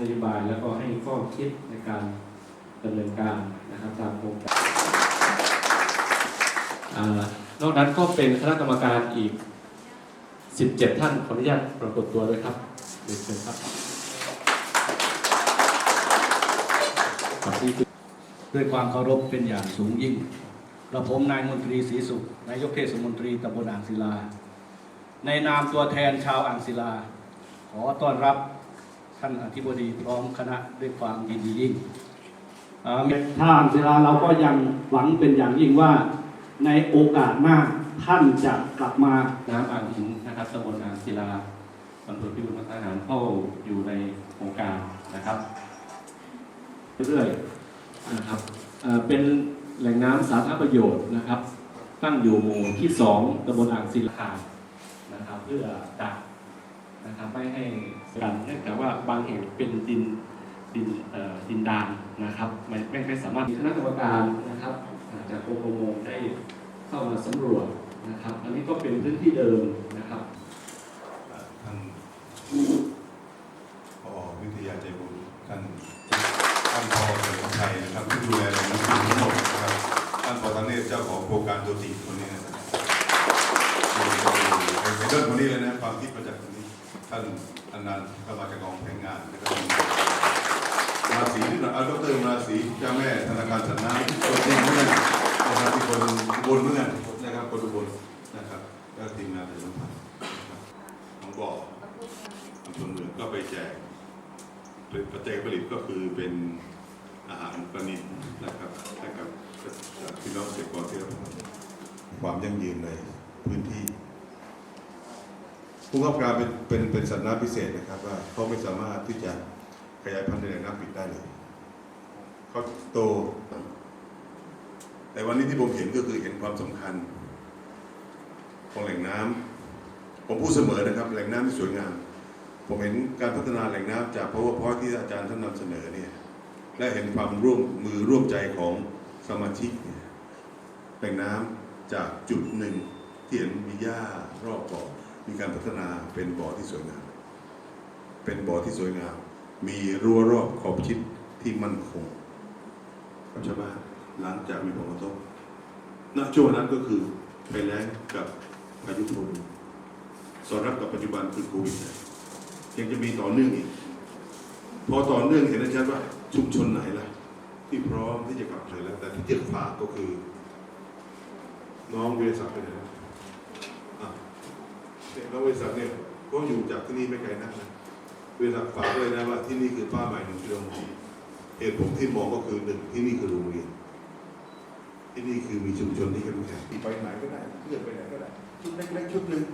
นโยบายแล้วก็ให้ข้อคิดในการดำเนินการนะครับตามโครงการนอกนั้นก็เป็นคณะกรรมการอีก 17 ท่านขออนุญาตปรากฏตัวด้วยครับเรียนเชิญครับด้วยความเคารพเป็นอย่างสูงยิ่งกระผมนายมนตรีศรีสุขนายกเทศมนตรีตำบลอ่างศิลา ในนามตัวแทนชาวอ่างศิลา ขอต้อนรับ ท่านอธิบดีพร้อมคณะด้วยความยินดียิ่งอ่าชาวอ่างศิลาเราก็ยังหวังเป็นอย่างยิ่งว่าในโอกาสหน้าท่านจะกลับมาน้ำอ่างหินนะครับตำบลอ่างศิลาอำเภอพิบูลมังสาหารเข้าอยู่ในโครงการนะครับเรื่อยๆนะครับเป็นแหล่งน้ำสาธารณประโยชน์นะครับ ตั้งอยู่หมู่ที่สองตำบลอ่างศิลานะครับ เพื่อดักนะครับไม่ให้ กันเนื่องจากว่าบางแห่งเป็นดินดินเอ่อดินดานนะครับไม่ไม่ไม่สามารถมีคณะกรรมการนะครับอ่าจากกรมประมงได้เข้ามาสำรวจนะครับ อันนี้ก็เป็นพื้นที่เดิมนะครับท่านพอวิทยาใจบุญท่านท่านพอเฉลิมชัยนะครับที่ดูแลแหล่งน้ำทั้งหมดนะครับท่านปอตเนศเจ้าของโครงการตัวจริงคนนี้นะครับเป็นเรื่องคนนี้เลยนะความคิดมาจากคนนี้ ท่านอนันต์ก็มาจากกองแผนงานนะครับมาสีนี่หน่อยเอาดรมาสีเจ้าแม่ธนาคารสันน้ำตัวจริงเมื่อนนะครับที่คนบนเมื่อนนะครับคนบลนะครับก็ทีมงานเลยนะครับของบ่ออำเภอเมืองก็ไปแจกผลิตปัจจัยผลิตก็คือเป็นอาหารปลานิลนะครับให้กับพี่น้องเกษตรกรที่รับความยั่งยืนในพื้นที่ ผู้ประกอบการเป็นเป็นเป็นสัตว์น้ำพิเศษนะครับ ว่าเขาไม่สามารถที่จะขยายพันธุ์ในแหล่งน้ำปิดได้เลยเขาโต แต่วันนี้ที่ผมเห็นก็คือเห็นความสำคัญ ของแหล่งน้ำผมพูดเสมอนะครับ แหล่งน้ำที่สวยงาม ผมเห็นการพัฒนาแหล่งน้ำจาก powerpoint ที่อาจารย์ท่านนำเสนอเนี่ยและเห็นความร่วมมือร่วมใจของสมาชิกแหล่งน้ำจากจุดหนึ่งที่เห็นมีหญ้ารอบบ่อ มีการพัฒนาเป็นบ่อที่สวยงาม เป็นบ่อที่สวยงาม มีรั้วรอบขอบชิดที่มั่นคงกับชาวบ้านหลังจากมีผลกระทบณช่วงนั้นก็คือไปแล้งกับพายุโทนสอดรับกับปัจจุบันคือโควิดยังจะมีต่อเนื่องอีก พอต่อเนื่องเห็นได้ชัดว่าชุมชนไหนล่ะ ที่พร้อมที่จะกลับเลยแล้ว แต่ที่จะฝากก็คือ น้องเวสักไปไหนแล้วอะ เนี่ยน้องเวสักเนี่ยก็อยู่จากที่นี่ไม่ไกลนักนะเวสักฝากเลยนะว่าที่นี่คือป้าใหม่หนึ่งกิโลเมตรเหตุผมที่มองก็คือหนึ่งที่นี่คือโรงเรียน ที่นี่คือมีชุมชนที่เข้มแข็งที่ไปไหนก็ได้เพื่อนไปไหนก็ได้ชุดเล็กๆชุดหนึ่ง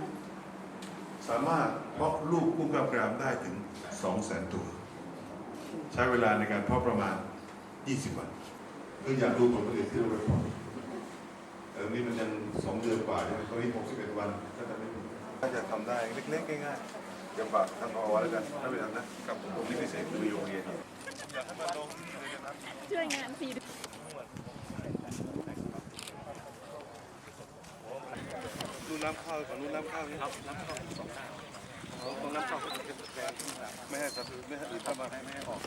สามารถเพาะลูกกุ้งกล้ามกรามได้ถึง2 0 0แสนตัว ใช้เวลาในการเพาะประมาณ 20 วันคืออยากดูผลผลิตที่เราไปเพาะแต่ตอนนี้มันยังสองเดือนกว่าใช่ไหมตอนนี้61วันก็จะไม่มี ถ้าจะทำได้เล็กๆง่ายๆเดี๋ยวฝากท่านพอแล้วกันถ้านไปทำนะกับผมที่พิเศษคือโรงเรียนอเลยนะครับช่วยงานฟรีดูน้ำข้าวของนู้นน้ำข้าวนี่ครับน้ำข้าวสองข้างตรงน้ำข้าวก็จะเป็นแกนไม่ให้สัตว์ไม่ให้อื่นเข้ามาไม่ให้ออก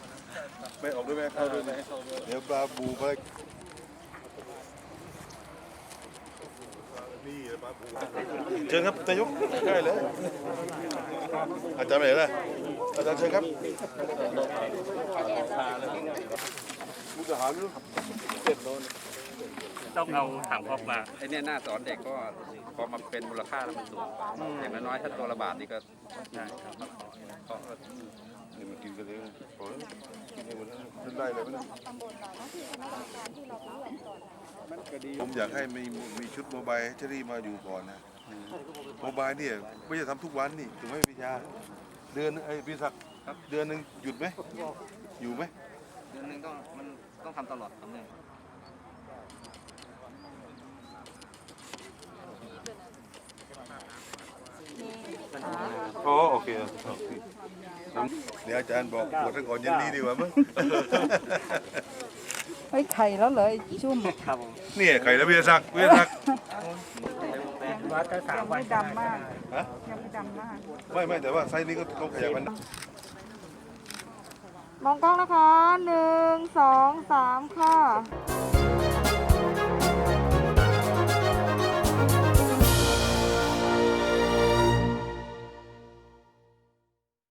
ไม่ออกด้วยไม่ให้เข้าด้วยไม่ให้เข้าด้วยเดี๋ยวปลาบูปลานี่ปลาบู เชิญครับนายกใช่เลยอาจารย์ไปไหนล่ะอาจารย์เชิญครับมุกทหารไม่รู้เจ็ดโลนต้องเอาถังพอกมาไอ้เนี่ยหน้าสอนเด็กก็พอมาเป็นมูลค่าแล้วมันสูงอย่างน้อยๆถ้าตัวละบาทนี่ก็ได้ครับก็นี่มันกินกันเลยโอ้ยกินให้หมดแล้วมันได้เลยไหมเนี่ย ผมอยากให้มีมีชุดโมบายเชอรี่มาอยู่ก่อนนะโมบายเนี่ยไม่ใช่ทำทุกวันนี่ถูกไหมพี่ชาเดือนไอ้พี่ศักดิ์เดือนหนึ่งหยุดไหมอยู่ไหมเดือนหนึงต้องมันต้องทำตลอดทำเนี่ยโอ้โอเคโอเคเดี๋ยวอาจารย์บอกปวดทั้งก่อนเย็นนี้ดีกว่ามั้ง เฮ้ยไข่แล้วเลยชุ่มครับผมเนี่ยไข่แล้วพี่ศักดิ์พี่ศักดิ์วัดก็สามยังวัไม่นดำมากฮะยังไม่ดำมาก ไม่ไม่แต่ว่าไซส์นี้ก็ต้องขยายมันมองกล้องนะคะหนึ่งสองสามค่ะ